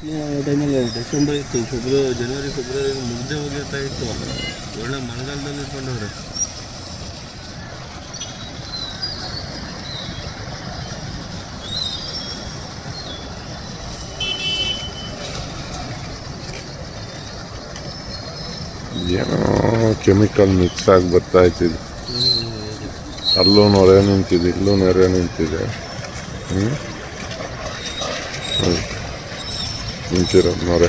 ಟೈಮಲ್ಲಿ ಡಿಸೆಂಬರ್ ಇತ್ತು February, January February ಮುಗ್ದೇ ಹೋಗಿರ್ತಾ ಇತ್ತು. ಒಳ್ಳೆ ಮಳೆಗಾಲದಲ್ಲಿ ಇಟ್ಕೊಂಡವ್ರೆ. ಏನೋ ಕೆಮಿಕಲ್ ಮಿಕ್ಸ್ ಆಗಿ ಬರ್ತಾ ಇತ್ತಿದೆ ಅಲ್ಲೂ ನೊರೆ ನಿಂತಿದೆ ಇಲ್ಲೂ ನೊರೆ ನಿಂತಿದೆ. ಹ್ಞೂ ನಿಂತಿರೋದು ನೊರೆ